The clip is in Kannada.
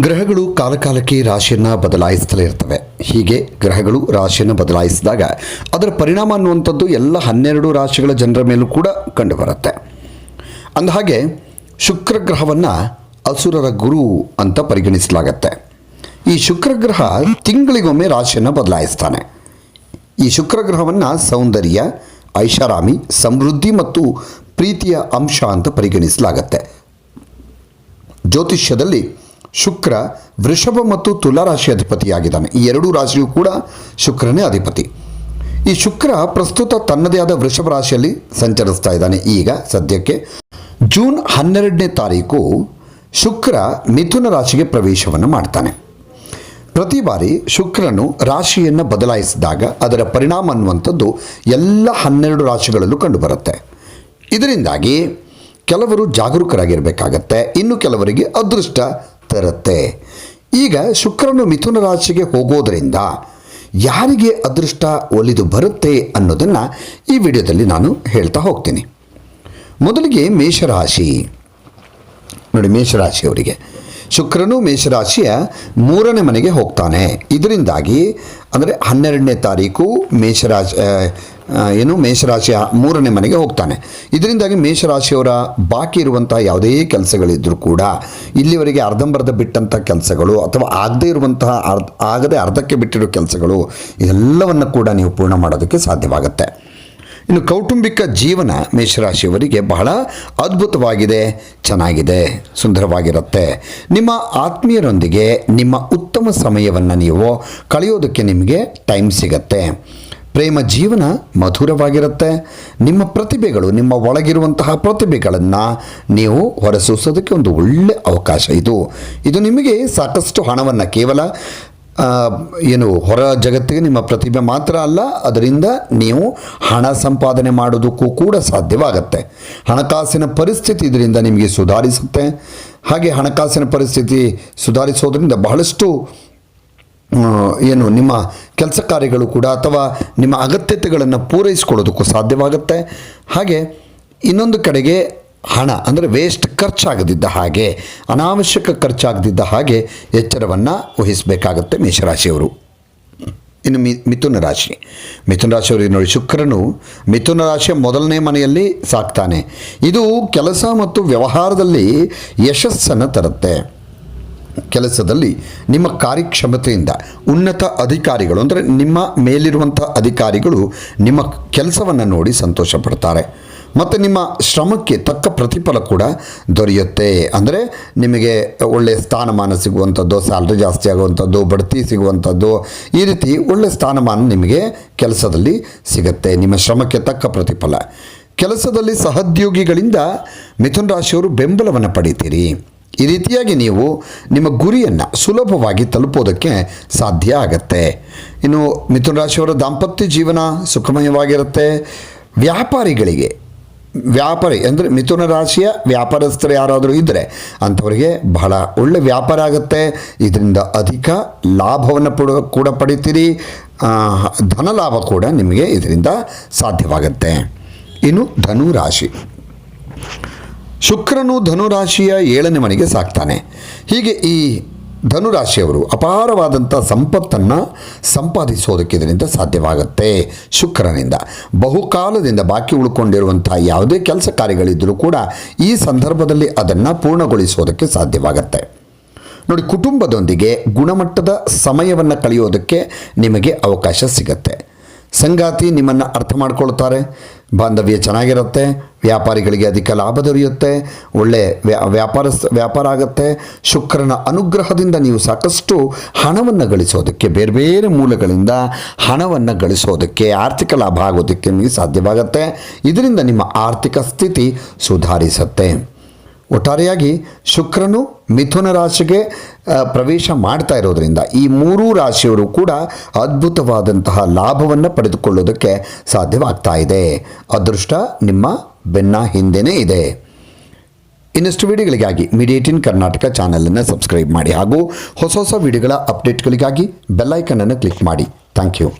ಗ್ರಹಗಳು ಕಾಲಕಾಲಕ್ಕೆ ರಾಶಿಯನ್ನು ಬದಲಾಯಿಸ್ತಲೇ ಇರ್ತವೆ. ಹೀಗೆ ಗ್ರಹಗಳು ರಾಶಿಯನ್ನು ಬದಲಾಯಿಸಿದಾಗ ಅದರ ಪರಿಣಾಮ ಅನ್ನುವಂಥದ್ದು ಎಲ್ಲ ಹನ್ನೆರಡು ರಾಶಿಗಳ ಜನರ ಮೇಲೂ ಕೂಡ ಕಂಡುಬರುತ್ತೆ. ಅಂದಹಾಗೆ ಶುಕ್ರ ಗ್ರಹವನ್ನು ಅಸುರರ ಗುರು ಅಂತ ಪರಿಗಣಿಸಲಾಗತ್ತೆ. ಈ ಶುಕ್ರ ಗ್ರಹ ತಿಂಗಳಿಗೊಮ್ಮೆ ರಾಶಿಯನ್ನು ಬದಲಾಯಿಸ್ತಾನೆ. ಈ ಶುಕ್ರ ಗ್ರಹವನ್ನು ಸೌಂದರ್ಯ, ಐಷಾರಾಮಿ, ಸಮೃದ್ಧಿ ಮತ್ತು ಪ್ರೀತಿಯ ಅಂಶ ಅಂತ ಪರಿಗಣಿಸಲಾಗತ್ತೆ. ಜ್ಯೋತಿಷ್ಯದಲ್ಲಿ ಶುಕ್ರ ವೃಷಭ ಮತ್ತು ತುಲಾ ರಾಶಿ ಅಧಿಪತಿಯಾಗಿದ್ದಾನೆ. ಈ ಎರಡೂ ರಾಶಿಯೂ ಕೂಡ ಶುಕ್ರನೇ ಅಧಿಪತಿ. ಈ ಶುಕ್ರ ಪ್ರಸ್ತುತ ತನ್ನದೇ ಆದ ವೃಷಭ ರಾಶಿಯಲ್ಲಿ ಸಂಚರಿಸ್ತಾ ಇದ್ದಾನೆ. ಈಗ ಸದ್ಯಕ್ಕೆ ಜೂನ್ ಹನ್ನೆರಡನೇ ತಾರೀಕು ಶುಕ್ರ ಮಿಥುನ ರಾಶಿಗೆ ಪ್ರವೇಶವನ್ನು ಮಾಡ್ತಾನೆ. ಪ್ರತಿ ಬಾರಿ ಶುಕ್ರನು ರಾಶಿಯನ್ನು ಬದಲಾಯಿಸಿದಾಗ ಅದರ ಪರಿಣಾಮ ಅನ್ನುವಂಥದ್ದು ಎಲ್ಲ ಹನ್ನೆರಡು ರಾಶಿಗಳಲ್ಲೂ ಕಂಡುಬರುತ್ತೆ. ಇದರಿಂದಾಗಿ ಕೆಲವರು ಜಾಗರೂಕರಾಗಿರಬೇಕಾಗತ್ತೆ. ಇನ್ನು ಕೆಲವರಿಗೆ ಅದೃಷ್ಟ ತರುತ್ತೆ ಈಗ ಶುಕ್ರನು ಮಿಥುನ ರಾಶಿಗೆ ಹೋಗೋದರಿಂದ ಯಾರಿಗೆ ಅದೃಷ್ಟ ಒಲಿದು ಬರುತ್ತೆ ಅನ್ನೋದನ್ನು ಈ ವಿಡಿಯೋದಲ್ಲಿ ನಾನು ಹೇಳ್ತಾ ಹೋಗ್ತೀನಿ. ಮೊದಲಿಗೆ ಮೇಷರಾಶಿ. ನೋಡಿ ಮೇಷರಾಶಿಯವರಿಗೆ. ಶುಕ್ರನು ಮೇಷರಾಶಿಯ ಮೂರನೇ ಮನೆಗೆ ಹೋಗ್ತಾನೆ. ಇದರಿಂದಾಗಿ, ಅಂದರೆ ಹನ್ನೆರಡನೇ ತಾರೀಕು ಮೇಷರಾಶಿ ಏನು ಮೇಷರಾಶಿಯ ಮೂರನೇ ಮನೆಗೆ ಹೋಗ್ತಾನೆ. ಇದರಿಂದಾಗಿ ಮೇಷರಾಶಿಯವರ ಬಾಕಿ ಇರುವಂಥ ಯಾವುದೇ ಕೆಲಸಗಳಿದ್ದರೂ ಕೂಡ ಇಲ್ಲಿವರೆಗೆ ಅರ್ಧಂಬರ್ಧ ಬಿಟ್ಟಂಥ ಕೆಲಸಗಳು ಅಥವಾ ಆಗದೇ ಇರುವಂತಹ ಅರ್ಧ, ಆಗದೆ ಅರ್ಧಕ್ಕೆ ಬಿಟ್ಟಿರೋ ಕೆಲಸಗಳು, ಇದೆಲ್ಲವನ್ನು ಕೂಡ ನೀವು ಪೂರ್ಣ ಮಾಡೋದಕ್ಕೆ ಸಾಧ್ಯವಾಗುತ್ತೆ. ಇನ್ನು ಕೌಟುಂಬಿಕ ಜೀವನ ಮೇಷರಾಶಿಯವರಿಗೆ ಬಹಳ ಅದ್ಭುತವಾಗಿದೆ, ಚೆನ್ನಾಗಿದೆ, ಸುಂದರವಾಗಿರುತ್ತೆ. ನಿಮ್ಮ ಆತ್ಮೀಯರೊಂದಿಗೆ ನಿಮ್ಮ ಉತ್ತಮ ಸಮಯವನ್ನು ನೀವು ಕಳೆಯೋದಕ್ಕೆ ನಿಮಗೆ ಟೈಮ್ ಸಿಗತ್ತೆ. ಪ್ರೇಮ ಜೀವನ ಮಧುರವಾಗಿರುತ್ತೆ. ನಿಮ್ಮ ಪ್ರತಿಭೆಗಳು, ನಿಮ್ಮ ಒಳಗಿರುವಂತಹ ಪ್ರತಿಭೆಗಳನ್ನು ನೀವು ಹೊರಸೂಸೋದಕ್ಕೆ ಒಂದು ಒಳ್ಳೆ ಅವಕಾಶ ಇದು. ಇದು ನಿಮಗೆ ಸಾಕಷ್ಟು ಹಣವನ್ನು ಕೇವಲ ಏನು ಹೊರ ಜಗತ್ತಿಗೆ ನಿಮ್ಮ ಪ್ರತಿಭೆ ಮಾತ್ರ ಅಲ್ಲ, ಅದರಿಂದ ನೀವು ಹಣ ಸಂಪಾದನೆ ಮಾಡೋದಕ್ಕೂ ಕೂಡ ಸಾಧ್ಯವಾಗತ್ತೆ. ಹಣಕಾಸಿನ ಪರಿಸ್ಥಿತಿ ಇದರಿಂದ ನಿಮಗೆ ಸುಧಾರಿಸುತ್ತೆ. ಹಾಗೆ ಹಣಕಾಸಿನ ಪರಿಸ್ಥಿತಿ ಸುಧಾರಿಸೋದ್ರಿಂದ ಬಹಳಷ್ಟು ಏನು ನಿಮ್ಮ ಕೆಲಸ ಕಾರ್ಯಗಳು ಕೂಡ ಅಥವಾ ನಿಮ್ಮ ಅಗತ್ಯತೆಗಳನ್ನು ಪೂರೈಸಿಕೊಳ್ಳೋದಕ್ಕೂ ಸಾಧ್ಯವಾಗುತ್ತೆ. ಹಾಗೆ ಇನ್ನೊಂದು ಕಡೆಗೆ ಹಣ, ಅಂದರೆ ವೇಸ್ಟ್ ಖರ್ಚಾಗದಿದ್ದ ಹಾಗೆ, ಅನಾವಶ್ಯಕ ಖರ್ಚಾಗದಿದ್ದ ಹಾಗೆ ಎಚ್ಚರವನ್ನು ವಹಿಸಬೇಕಾಗುತ್ತೆ ಮೇಷರಾಶಿಯವರು. ಇನ್ನು ಮಿ, ಮಿಥುನ ರಾಶಿ. ಮಿಥುನ ರಾಶಿಯವರಿಗೆ ನೋಡಿ, ಶುಕ್ರನು ಮಿಥುನ ರಾಶಿಯ ಮೊದಲನೇ ಮನೆಯಲ್ಲಿ ಸಾಕ್ತಾನೆ. ಇದು ಕೆಲಸ ಮತ್ತು ವ್ಯವಹಾರದಲ್ಲಿ ಯಶಸ್ಸನ್ನು ತರುತ್ತೆ. ಕೆಲಸದಲ್ಲಿ ನಿಮ್ಮ ಕಾರ್ಯಕ್ಷಮತೆಯಿಂದ ಉನ್ನತ ಅಧಿಕಾರಿಗಳು, ಅಂದರೆ ನಿಮ್ಮ ಮೇಲಿರುವಂಥ ಅಧಿಕಾರಿಗಳು ನಿಮ್ಮ ಕೆಲಸವನ್ನು ನೋಡಿ ಸಂತೋಷ ಪಡ್ತಾರೆ. ಮತ್ತು ನಿಮ್ಮ ಶ್ರಮಕ್ಕೆ ತಕ್ಕ ಪ್ರತಿಫಲ ಕೂಡ ದೊರೆಯುತ್ತೆ. ಅಂದರೆ ನಿಮಗೆ ಒಳ್ಳೆಯ ಸ್ಥಾನಮಾನ ಸಿಗುವಂಥದ್ದು ಸ್ಯಾಲ್ರಿ ಜಾಸ್ತಿ ಆಗುವಂಥದ್ದು, ಬಡ್ತಿ ಸಿಗುವಂಥದ್ದು, ಈ ರೀತಿ ಒಳ್ಳೆಯ ಸ್ಥಾನಮಾನ ನಿಮಗೆ ಕೆಲಸದಲ್ಲಿ ಸಿಗುತ್ತೆ. ನಿಮ್ಮ ಶ್ರಮಕ್ಕೆ ತಕ್ಕ ಪ್ರತಿಫಲ. ಕೆಲಸದಲ್ಲಿ ಸಹೋದ್ಯೋಗಿಗಳಿಂದ ಮಿಥುನ್ ರಾಶಿಯವರು ಬೆಂಬಲವನ್ನು ಪಡೀತೀರಿ. ಈ ರೀತಿಯಾಗಿ ನೀವು ನಿಮ್ಮ ಗುರಿಯನ್ನು ಸುಲಭವಾಗಿ ತಲುಪೋದಕ್ಕೆ ಸಾಧ್ಯ ಆಗತ್ತೆ. ಇನ್ನು ಮಿಥುನ ರಾಶಿಯವರ ದಾಂಪತ್ಯ ಜೀವನ ಸುಖಮಯವಾಗಿರುತ್ತೆ. ವ್ಯಾಪಾರಿಗಳಿಗೆ ವ್ಯಾಪಾರಿ, ಅಂದರೆ ಮಿಥುನ ರಾಶಿಯ ವ್ಯಾಪಾರಸ್ಥರು ಯಾರಾದರೂ ಇದ್ದರೆ ಅಂಥವರಿಗೆ ಬಹಳ ಒಳ್ಳೆ ವ್ಯಾಪಾರ ಆಗುತ್ತೆ. ಇದರಿಂದ ಅಧಿಕ ಲಾಭವನ್ನು ಕೂಡ ಪಡಿತೀರಿ. ಧನ ಲಾಭ ಕೂಡ ನಿಮಗೆ ಇದರಿಂದ ಸಾಧ್ಯವಾಗುತ್ತೆ. ಇನ್ನು ಧನು ರಾಶಿ. ಶುಕ್ರನು ಧನುರಾಶಿಯ ಏಳನೇ ಮನೆಗೆ ಸಾಕ್ತಾನೆ. ಹೀಗೆ ಈ ಧನುರಾಶಿಯವರು ಅಪಾರವಾದಂಥ ಸಂಪತ್ತನ್ನು ಸಂಪಾದಿಸೋದಕ್ಕೆ ಇದರಿಂದ ಸಾಧ್ಯವಾಗುತ್ತೆ ಶುಕ್ರನಿಂದ. ಬಹುಕಾಲದಿಂದ ಬಾಕಿ ಉಳ್ಕೊಂಡಿರುವಂಥ ಯಾವುದೇ ಕೆಲಸ ಕಾರ್ಯಗಳಿದ್ದರೂ ಕೂಡ ಈ ಸಂದರ್ಭದಲ್ಲಿ ಅದನ್ನು ಪೂರ್ಣಗೊಳಿಸೋದಕ್ಕೆ ಸಾಧ್ಯವಾಗುತ್ತೆ. ನೋಡಿ, ಕುಟುಂಬದೊಂದಿಗೆ ಗುಣಮಟ್ಟದ ಸಮಯವನ್ನು ಕಳೆಯೋದಕ್ಕೆ ನಿಮಗೆ ಅವಕಾಶ ಸಿಗತ್ತೆ. ಸಂಗಾತಿ ನಿಮ್ಮನ್ನು ಅರ್ಥ ಮಾಡ್ಕೊಳ್ತಾರೆ. ಬಾಂಧವ್ಯ ಚೆನ್ನಾಗಿರುತ್ತೆ, ವ್ಯಾಪಾರಿಗಳಿಗೆ ಅಧಿಕ ಲಾಭ ದೊರೆಯುತ್ತೆ, ಒಳ್ಳೆ ವ್ಯಾ ವ್ಯಾಪಾರ ವ್ಯಾಪಾರ ಆಗುತ್ತೆ. ಶುಕ್ರನ ಅನುಗ್ರಹದಿಂದ ನೀವು ಸಾಕಷ್ಟು ಹಣವನ್ನು ಗಳಿಸೋದಕ್ಕೆ, ಬೇರೆ ಬೇರೆ ಮೂಲಗಳಿಂದ ಹಣವನ್ನು ಗಳಿಸೋದಕ್ಕೆ, ಆರ್ಥಿಕ ಲಾಭ ಆಗೋದಕ್ಕೆ ನಿಮಗೆ ಸಾಧ್ಯವಾಗುತ್ತೆ. ಇದರಿಂದ ನಿಮ್ಮ ಆರ್ಥಿಕ ಸ್ಥಿತಿ ಸುಧಾರಿಸುತ್ತೆ. ಒಟ್ಟಾರೆಯಾಗಿ ಶುಕ್ರನು ಮಿಥುನ ರಾಶಿಗೆ ಪ್ರವೇಶ ಮಾಡ್ತಾ ಇರೋದರಿಂದ ಈ ಮೂರೂ ರಾಶಿಯವರು ಕೂಡ ಅದ್ಭುತವಾದಂತಹ ಲಾಭವನ್ನು ಪಡೆದುಕೊಳ್ಳೋದಕ್ಕೆ ಸಾಧ್ಯವಾಗ್ತಾ ಇದೆ. ಅದೃಷ್ಟ ನಿಮ್ಮ ಬೆನ್ನ ಹಿಂದೆನೇ ಇದೆ. ಇನ್ನಷ್ಟು ವಿಡಿಯೋಗಳಿಗಾಗಿ ಮೀಡಿಯೇಟಿನ್ ಕರ್ನಾಟಕ ಚಾನಲನ್ನು ಸಬ್ಸ್ಕ್ರೈಬ್ ಮಾಡಿ ಹಾಗೂ ಹೊಸ ಹೊಸ ವಿಡಿಯೋಗಳ ಅಪ್ಡೇಟ್ಗಳಿಗಾಗಿ ಬೆಲ್ಲೈಕನನ್ನು ಕ್ಲಿಕ್ ಮಾಡಿ. Thank you.